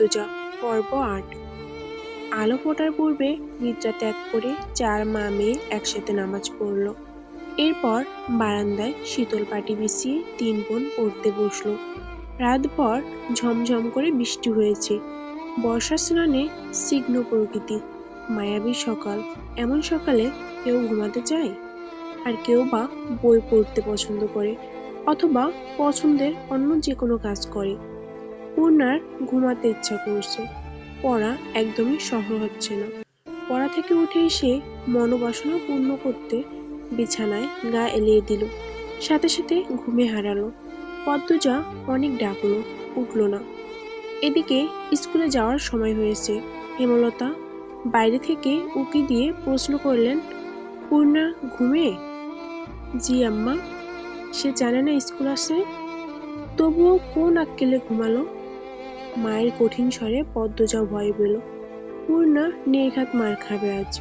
পদ্মজা পর্ব আট। আলো ফোটার পূর্বে নিদ্রা ত্যাগ করে চার মা মেয়ে একসাথে নামাজ পড়ল। এরপর বারান্দায় শীতল পাটি বিছিয়ে তিন বোন পড়তে বসল। রাতভর ঝমঝম করে বৃষ্টি হয়েছে। বর্ষা স্নানে সিগ্ন প্রকৃতি। মায়াবী সকাল। এমন সকালে কেউ ঘুমাতে চায়? আর কেউ বা বই পড়তে পছন্দ করে? অথবা পছন্দের অন্য যে কোনো কাজ করে? পূর্ণার ঘুমাতে ইচ্ছা করছে। পড়া একদমই সহল হচ্ছে না। পড়া থেকে উঠে এসে মনোবাসনা পূর্ণ করতে বিছানায় গা এলিয়ে দিল। সাথে সাথে ঘুমে হারালো। পদ্মজা অনেক ডাকলো, উঠল না। এদিকে স্কুলে যাওয়ার সময় হয়েছে। হেমলতা বাইরে থেকে উকি দিয়ে প্রশ্ন করলেন, পূর্ণা ঘুমে? জি আম্মা, সে জানে না স্কুল আছে। তবুও কোন আক্কেলে ঘুমালো? মায়ের কঠিন স্বরে পদ্মজা ভয় পেল পূর্ণা, নির্ঘাত মার খাবে আজ।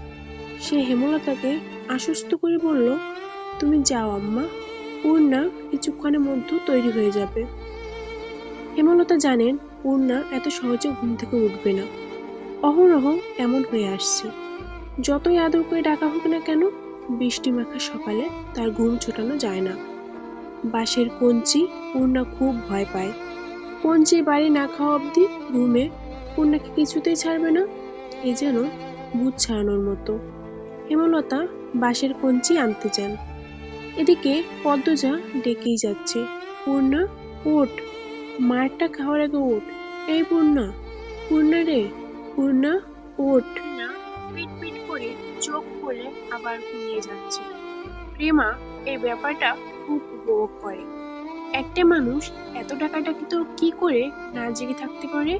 সে হেমলতাকে আশ্বস্ত করে বলল, তুমি যাও আম্মা, পূর্ণা কিছুক্ষণের মধ্যে তৈরি হয়ে যাবে। হেমলতা জানেন পূর্ণা এত সহজে ঘুম থেকে উঠবে না। অহরহ এমন হয়ে আসছে। যতই আদর করে ডাকা হোক না কেন, বৃষ্টি মাখা সকালে তার ঘুম ছোটানো যায় না। বাঁশের কঞ্চি পূর্ণা খুব ভয় পায়। কঞ্চি বাড়ি না খাওয়া অবধি ঘুমে পূর্ণাকে কিছুতেই ছাড়বে না এ যেন ভূত ছাড়ানোর মতো। হেমলতা বাঁশের কঞ্চি আনতে যান। এদিকে পদ্মজা ডেকেই যাচ্ছে। পূর্ণা, ওঠ। মারটা খাওয়ার আগে ওঠ। এই পূর্ণা পূর্ণা রে, পূর্ণা, ওঠ। না করে চোখ খুলে আবার ঘুমিয়ে যাচ্ছে। প্রেমা এই ব্যাপারটা খুব উপভোগ করে। একটা মানুষ এত ডাকাডাকি তো কি করে না জেগে থাকতে পারে?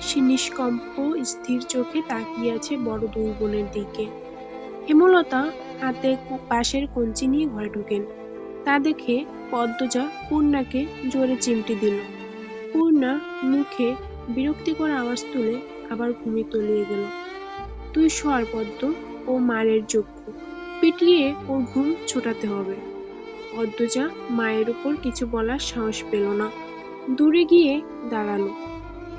সে নিষ্কম্প, স্থির চোখে তাকিয়ে আছে বড় দুই বোনের দিকে। হেমলতা হাতে পাশের কঞ্চি নিয়ে ঘরে ঢুকেন। তা দেখে পদ্মজা পূর্ণাকে জোরে চিমটি দিল। পূর্ণা মুখে বিরক্তিকর আওয়াজ তুলে আবার ঘুমিয়ে তলিয়ে গেল। তুই শোয়ার পদ্ম ও মারের যোগ্য পিটিয়ে ওর ঘুম ছোটাতে হবে। পদ্মজা মায়ের উপর কিছু বলার সাহস পেল না। দূরে গিয়ে দাঁড়াল।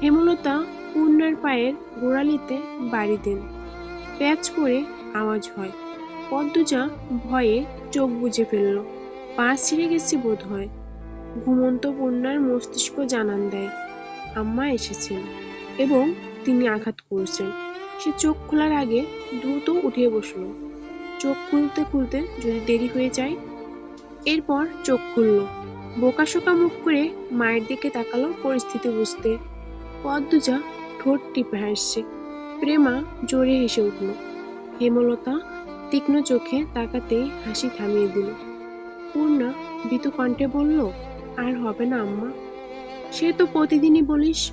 হেমলতা পূর্ণার পায়ের গোড়ালিতে বাড়ি দেন। প্যাচ করে আওয়াজ হয়। পদ্মজা ভয়ে চোখ বুজে ফেলল। পা ছিঁড়ে গেছে বোধ হয় ঘুমন্ত পূর্ণার মস্তিষ্ক জানান দেয়, আম্মা এসেছেন। এবং তিনি আঘাত করছেন। সে চোখ খোলার আগে দ্রুত উঠে বসল। চোখ খুলতে খুলতে যদি দেরি হয়ে যায় এরপর চোখ খুলল। বোকাশোকা মুখ করে মায়ের দিকে তাকালো পরিস্থিতি বুঝতে। পদ্মজা ঠোঁট টিপে হাসছে। প্রেমা জোরে হেসে উঠল। হেমলতা তীক্ষ্ণ চোখে তাকাতেই হাসি থামিয়ে দিল। পূর্ণা ভীতু কণ্ঠে বলল, আর হবে না আম্মা। সে তো প্রতিদিনই বলিস।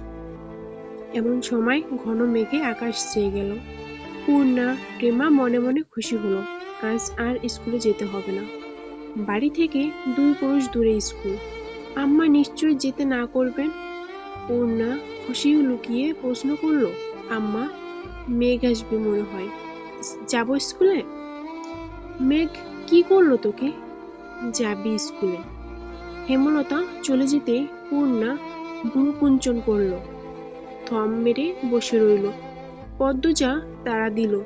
এমন সময় ঘন মেঘে আকাশ চেয়ে গেল। পূর্ণা, প্রেমা মনে মনে খুশি হলো, আজ আর স্কুলে যেতে হবে না। বাড়ি থেকে দুই পুরুষ দূরে স্কুল। আম্মা নিশ্চয়ই যেতে না করবেন? পূর্ণা খুশি লুকিয়ে প্রশ্ন করল। আম্মা, মেঘ আসবে মনে হয়। যাব স্কুলে? মেঘ, কি করল তোকে? যাবি স্কুলে। হেমলতা চলে যেতে পূর্ণা ভ্রু কুঞ্চন করল। থম মেরে বসে রইল। পদ্মজা তারা দিল।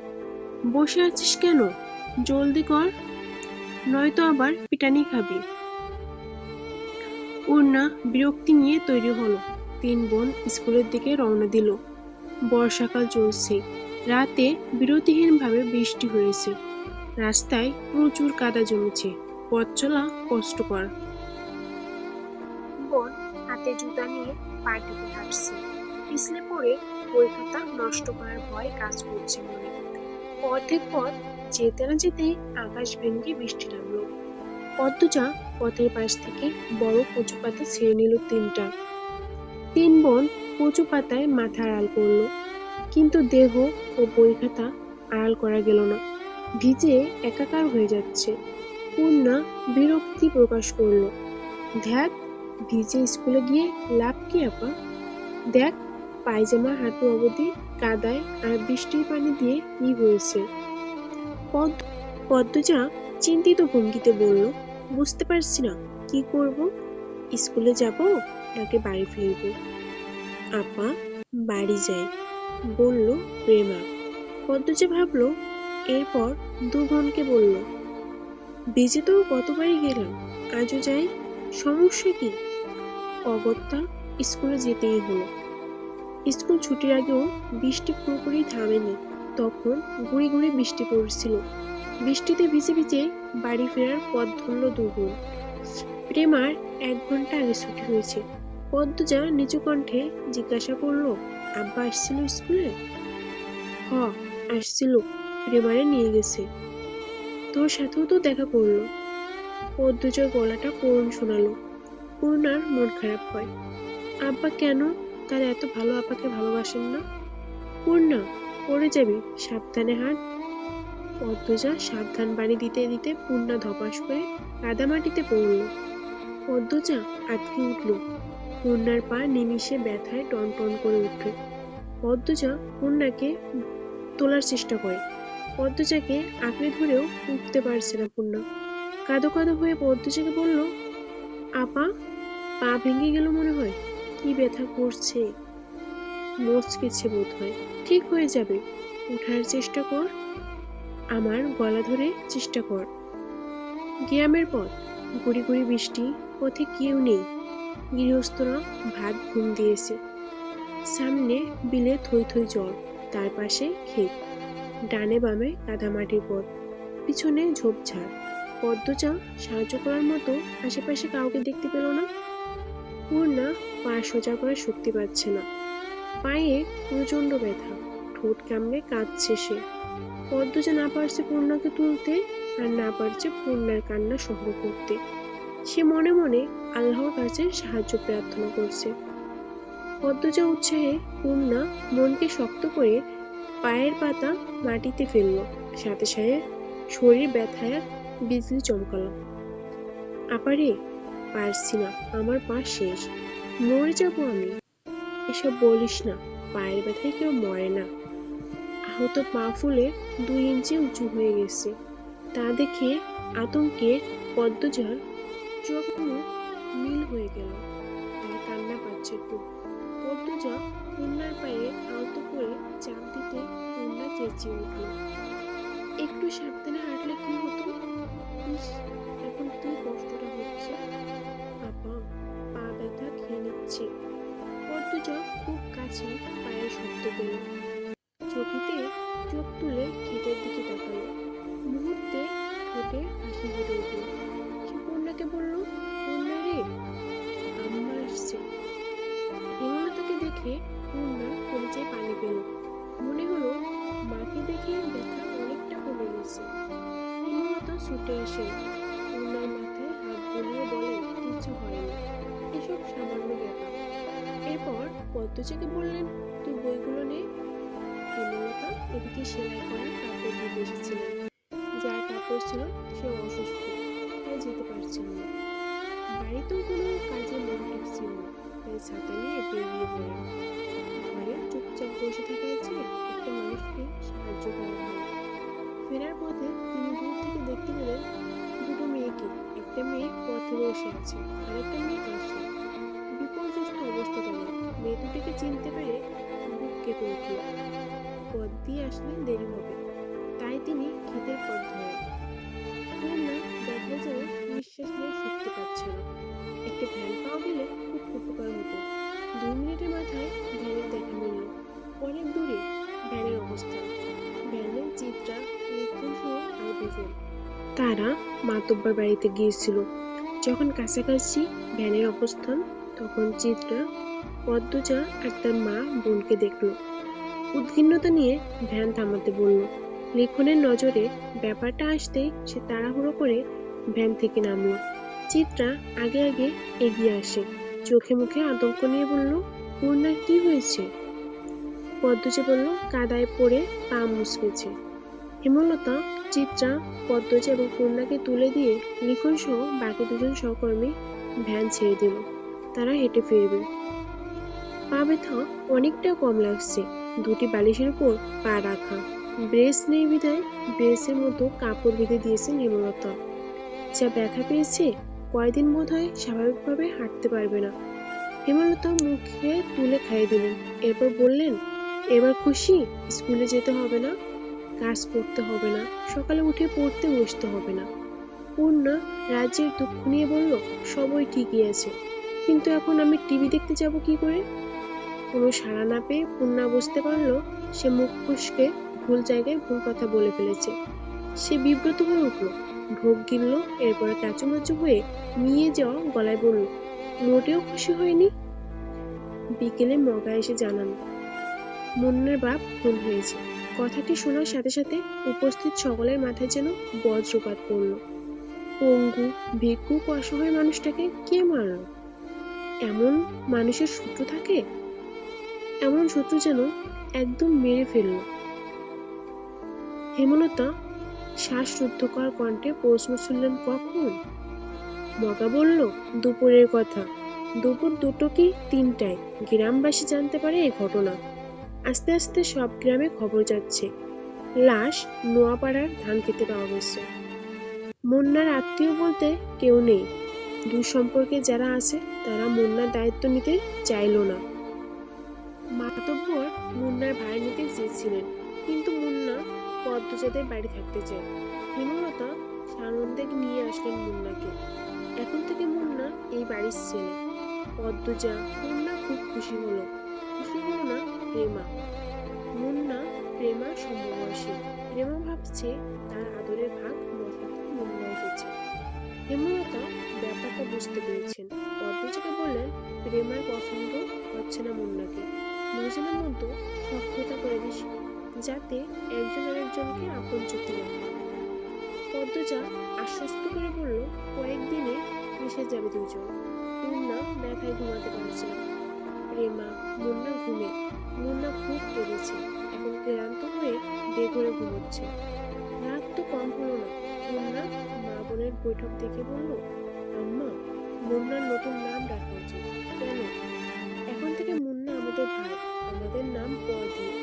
বসে আছিস কেন? জলদি কর। নয়তো আবার পিটানি খাবি। পূর্ণা বিরক্তি নিয়ে তৈরি হলো। তিন বোন স্কুলের দিকে রওনা দিল। বর্ষাকাল চলছে। রাতে বিরতিহীনভাবে বৃষ্টি হয়েছে। রাস্তায় প্রচুর কাদা জমেছে। পথ চলা কষ্টকর। বোন হাতে জুতা নিয়ে পা টিপে হাঁটছে। পিছলে পড়ে বই খাতা নষ্ট করার ভয় কাজ করছে মনে। অর্ধেক পথ যেতে না যেতে আকাশ ভেঙে বৃষ্টি নামলো। পদ্মজা পথের পাশ থেকে বড় কচু পাতা ছেড়ে নিল তিনটা। তিন বোন কচু পাতায় মাথা আড়াল করল। কিন্তু দেহ ও বই খাতা আড়াল করা গেল না। ভিজে একাকার হয়ে যাচ্ছে। পূর্ণা বিরক্তি প্রকাশ করল। ধ্যাত ভিজে স্কুলে গিয়ে লাভ কি আপা? দেখ পায়জামা হাঁটু অবধি কাদায় আর বৃষ্টির পানি দিয়ে কি হয়েছে? পদ, পদ্মজা চিন্তিত ভঙ্গিতে বলল, বুঝতে পারছি না, কি করব? স্কুলে যাব নাকি বাড়ি ফিরব? আপা বাড়ি যাই বলল, প্রেমা। পদ্মজা ভাবলো, এরপর দু বোনকে বলল বেজে তো কতবারই গেলাম, আজও যাই, সমস্যা কি? অগত্যা স্কুলে যেতেই হলো। স্কুল ছুটির আগেও বৃষ্টি পুরোপুরি থামেনি তখন গুঁড়ি গুঁড়ি বৃষ্টি পড়ছিল। বৃষ্টিতে ভিজে ভিজে বাড়ি ফেরার পথ ধরল দুগুণ প্রেমার এক ঘণ্টা আগে ছুটি হয়েছে। পদ্মজা নিচু কণ্ঠে জিজ্ঞাসা করল, আব্বা আসছিল স্কুলে? হ, আসছিল। প্রেমারে নিয়ে গেছে। তোর সাথেও তো দেখা করল। পদ্মজার গলাটা করুণ শোনালো। পূর্ণার মন খারাপ হয়। আব্বা কেন? তার এত ভালো আপাকে ভালোবাসেন না? পূর্ণা পড়ে যাবি, সাবধানে হাট। পদ্মজা সাবধান বাড়ি দিতে দিতে পূর্ণা ধপাস করে কাদামাটিতে পড়ল। পদ্মজা আটকে উঠল। পূর্ণার পা নিমিষে ব্যথায় টন টন করে উঠল। পদ্মজা পূর্ণাকে তোলার চেষ্টা করে। পদ্মজাকে আঁকড়ে ধরেও উঠতে পারছে না পূর্ণা কাদো কাদো হয়ে পদ্মজাকে বলল, আপা, পা ভেঙে গেল মনে হয়। কি ব্যথা করছে? মচকেছে বোধ হয় ঠিক হয়ে যাবে। উঠার চেষ্টা কর। আমার গলা ধরে চেষ্টা কর। গ্রামের পথ। গুড়ি গুড়ি বৃষ্টি, পথে কেউ নেই। গৃহস্থরা ভাত ঘুম দিয়েছে। সামনে বিলে থই থই জল, তার পাশে ক্ষেত। ডানে বামে কাদামাটির পথ, পিছনে ঝোপঝাড়। পদ্মচা সাহায্য করার মতো আশেপাশে কাউকে দেখতে পেল না। পূর্ণা পা সোজা করার শক্তি পাচ্ছে না। পায়ে প্রচণ্ড ব্যথা। ঠোঁট কামড়ে কাঁদছে সে। পদ্মজা না পারছে পূর্ণাকে তুলতে আর না পারছে পূর্ণার কান্না সহ্য করতে। সে মনে মনে আল্লাহর কাছে সাহায্য প্রার্থনা করছে। পদ্মজা উৎসাহে পূর্ণা মনকে শক্ত করে পায়ের পাতা মাটিতে ফেলল। সাথে সাথে শরীর ব্যথায় বিজলি চমকালো। আপারে, পারছি না, আমার পা শেষ। মরে যাব আমি। এসব বলিস না, পায়ের ব্যথায় কেউ মরে না। আহত পা ফুলে দুই ইঞ্চি উঁচু হয়ে গেছে। তা দেখে আতঙ্কে পদ্মজার চোখগুলো নীল হয়ে গেল। তার কান্না পাচ্ছে খুব পদ্মজা কন্যার পায়ে আলতো করে চাপ দিতে কন্যা চেঁচিয়ে উঠল। একটু সাবধানে হাঁটলে কি হতো? এখন কি কষ্টটা হচ্ছে? আপা পা ব্যথা খেয়ে নিচ্ছে। পদ্মজা খুব কাছে পায়ের শব্দ পেল চকিতে চোখ তুলে এদিকে সেলাই করে কাপড় দিয়ে বসেছিলেন। যার কাপড় ছিল সে অসুস্থ। তাই যেতে পারছিল না। বাড়িতেও কোনো কাজে মন টিকছিল না। তাই ছাতা নিয়ে বেরিয়ে পড়েন ঘরে চুপচাপ বসে থাকার চেয়ে একটা মানুষকে সাহায্য করা ভালো ফেরার পথে তিনি দূর থেকে দেখতে পেলেন দুটো মেয়েকে। একটা মেয়ে পথে বসে আছে, আর একটা মেয়ে পাশে। বিপর্যস্ত অবস্থা তাদের। মেয়ে দুটিকে চিনতে পেরে বুক কেঁপে উঠল। পথ দিয়ে আসলে দেরি হবে। তাই তিনি ক্ষেতের পথ ধরেন। পূর্ণা দেখা যেন নিঃশ্বাস নিয়ে শক্তি পাচ্ছে না একটা ভ্যান পাওয়া গেলে খুব উপকার হতো। দুই মিনিটের মাথায় ভ্যানের দেখা মিলল। অনেক দূরে ভ্যানের অবস্থান ভ্যানে চিত্রা তারা মাতব্বার বাড়িতে গিয়েছিল। যখন কাছাকাছি ভ্যানের অবস্থান, তখন চিত্রা পদ্মজা আর তার মা বোনকে দেখল। উদ্বিগ্নতা নিয়ে ভ্যান থামাতে বলল। লিখনের নজরে ব্যাপারটা আসতেই সে তাড়াহুড়ো করে ভ্যান থেকে নামল। চিত্রা আগে আগে এগিয়ে আসে। চোখে মুখে আতঙ্ক নিয়ে বলল পূর্ণার কি হয়েছে? পদ্মজা বলল, কাদায় পড়ে পা মুচকেছে। হেমলতা, চিত্রা, পদ্মজা এবং পূর্ণাকে তুলে দিয়ে লিখন সহ বাকি দুজন সহকর্মী ভ্যান ছেড়ে দিল। তারা হেঁটে ফিরবে। পা ব্যথা অনেকটা কম লাগছে। দুটি বালিশের উপর পা রাখা। ব্রেস নেই ব্রেসের মতো কাপড় বেঁধে দিয়েছে হেমলতা যা ব্যথা পেয়েছে কয়দিন বোধ হয় স্বাভাবিকভাবে হাঁটতে পারবে না। হেমলতা মুখে তুলে খাইয়ে দিলেন এরপর বললেন, এবার খুশি? স্কুলে যেতে হবে না? কাজ করতে হবে না? সকালে উঠে পড়তে বসতে হবে না? পূর্ণা রাজ্যের দুঃখ নিয়ে বলল সবই ঠিকই আছে। কিন্তু এখন আমি টিভি দেখতে যাব কি করে? কোনো সাড়া না পেয়ে পূর্ণা বুঝতে পারল সে মুখ ফুসকে ভুল জায়গায় ভুল কথা বলে ফেলেছে। সে বিব্রত হয়ে উঠল ঢোক গিলল, এরপরে কাচুমাচু হয়ে নিয়ে যাওয়া গলায় বলল, মোটেও খুশি হয়নি? বিকেলে মগা এসে জানান মুন্নার বাপ খুন হয়েছে। কথাটি শোনার সাথে সাথে উপস্থিত সকলের মাথায় যেন বজ্রপাত পড়ল। পঙ্গু, ভিক্ষুক, অসহায় মানুষটাকে কে মারল? এমন মানুষের সূত্র থাকে এমন শত্রু যেন একদম মেরে ফেলল। হেমলতা শ্বাসরুদ্ধকর কণ্ঠে প্রশ্ন শুনলেন, কখন? মগা বলল, দুপুরের কথা। দুপুর দুটো কি তিনটায়। গ্রামবাসী জানতে পারে এই ঘটনা। আস্তে আস্তে সব গ্রামে খবর যাচ্ছে। লাশ নোয়াপাড়ার ধান খেতে পাওয়া গেছে। মুন্নার আত্মীয় বলতে কেউ নেই। দূর সম্পর্কে যারা আছে, তারা মুন্নার দায়িত্ব নিতে চাইলো না। মাতব্বর মুন্নার ভাই নিতে চেয়েছিলেন, কিন্তু মুন্না পদ্মজাদের বাড়ি থাকতে চায়। হেমলতা সানন্দে নিয়ে আসলেন মুন্নাকে। এখন থেকে মুন্না এই বাড়ির ছেলে। পদ্মজা মুন্না খুব খুশি হলো। খুশি হলো না প্রেমা। মুন্না প্রেমা সমবয়সী। প্রেমা ভাবছে তার আদরের ভাগ বসাতে মুন্না এসেছে। হেমলতা ব্যাপারটা বুঝতে পেরেছেন। পদ্মজাকে বললেন, প্রেমার পছন্দ হচ্ছে না মুন্নাকে। দুজনের মধ্যে সক্ষতা করে দিস যাতে একজন আরেকজনকে আপন চোখে দেখে। পদ্মজা আশ্বস্ত করে বলল, কয়েকদিনে মিশে যাবে দুজন মুন্না ব্যথায় ঘুমাতে পারছে না। প্রেমা মুন্না ঘুমে। মুন্না খুব কেঁদেছে, এখন ক্লান্ত হয়ে বেঘরে ঘুমোচ্ছে। রাত তো কম হলো না। মুন্না মা বোনের বৈঠক দেখে বলল, আম্মা, মুন্নার নতুন নাম রাখা উচিত কেন? এখন থেকে আমাদের ভাই, আমাদের নাম প দিয়ে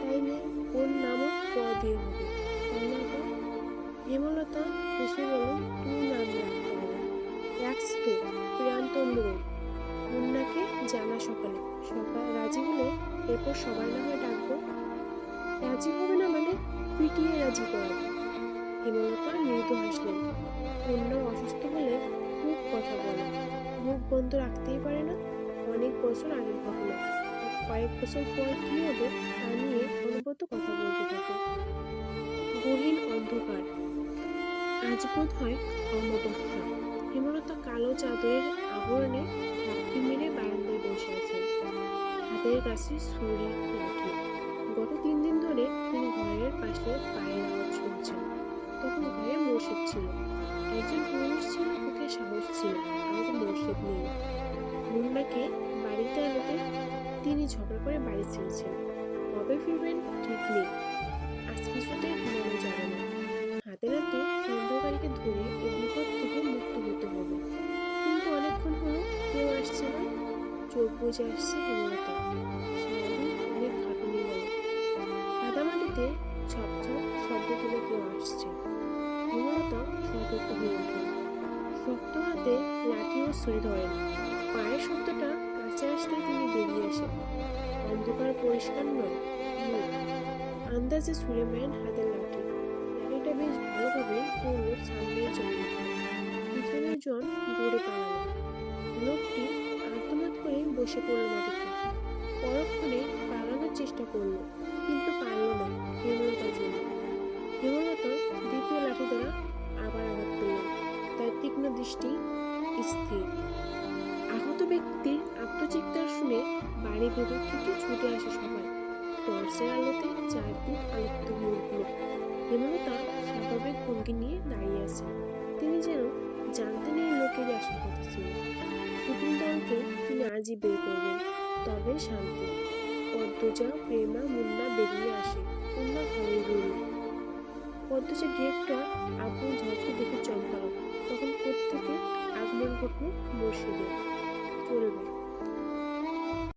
তাই তাইলে ওর নামও প দিয়ে হবে না হেমলতা, হেসে বলল তুই নাম রাখতে হবে রাখছি প্রিয়ান্ত অনুরোধ মুন্নাকে জানা সকালে। সকাল, রাজি হলে এরপর সবাই না হয় ডাকবো। রাজি হবে না মানে পিটিয়ে রাজি করাবো। হেমলতা মৃদু হাসলেন অন্য অসুস্থ হলে খুব কথা বলে মুখ বন্ধ রাখতেই পারে না। অনেক বছর আগের ঘটনা। কয়েক বছর পর কি হবে তা নিয়ে অনবরত কথা বলতে থাকে। গহীন অন্ধকার। আজ বোধ হয় অমাবস্যা। হেমলতা কালো চাদরের আবরণে ঝাঁপটি মেরে বারান্দায় বসে আছেন হাতের কাছে ছুরি, লাঠি। গত তিন দিন ধরে তিনি ঘরের পাশে পায়ের আওয়াজ শুনছেন। তখন ঘরে মোর্শেদ ছিল। একজন পুরুষ ছিল, বুকে সাহস ছিল। আজ মোর্শেদ নেই। মুন্নাকে বাড়িতে আনতে তিনি ঝগড়া করে বাড়ি ছেড়েছেন। কবে ফিরবেন ঠিক নেই। আজ কিছুতে ঘুমানো যাবে না। হাতে নাতে সন্দেহকারীকে ধরে এই বিপদ থেকে মুক্ত হতে হবে। কিন্তু অনেকক্ষণ হলো কেউ আসছে না। চোখ বুঝে আসছে হেমলতা। অনেক খাটুনি কাদামাটিতে ছপ ছপ শব্দ তুলে কেউ আসছে। হেমলতা সতর্ক হয়ে ওঠে। শক্ত হাতে লাঠি ও ছুরি ধরেন পায়ের শব্দটা কাছে আসতে তিনি বেরিয়ে আসেন অন্ধকার পরিষ্কার নয় আন্দাজে মারেন হাতের লাঠি। লাঠিটা বেশ ভালোভাবে পড়ল সামনের জন্য পিছনের জন দৌড়ে পালালো। লোকটি আর্তনাদ করে বসে পড়ল মাটিতে। পরক্ষণে পালানোর চেষ্টা করল, কিন্তু পারল না হেমলতার জন্য। হেমলতা দ্বিতীয় লাঠি দ্বারা আবার আঘাত করলেন তার তীক্ষ্ণ দৃষ্টি স্থির। ব্যক্তির আত্মচিৎকার শুনে বাড়ির ভেতর থেকে ছুটে আসে সবাই। টর্চের আলোতে চারদিক আলোকিত হয়ে উঠল। হেমলতা স্বাভাবিক ভঙ্গি নিয়ে দাঁড়িয়ে আছেন তিনি যেন জানতেন এই লোকেরই আসার কথা ছিল দলকে তিনি আজই বের করবেন, তবে শান্তি। পদ্মজা, প্রেমা, মুন্না বেরিয়ে আসে, মুন্না ঘরে রইল পদ্মজা ডিরেক্টর আপন ঝড়কে দেখে চমকালো। তখন কোত্থেকে আগমন ঘটল মুর্শিদের চলবে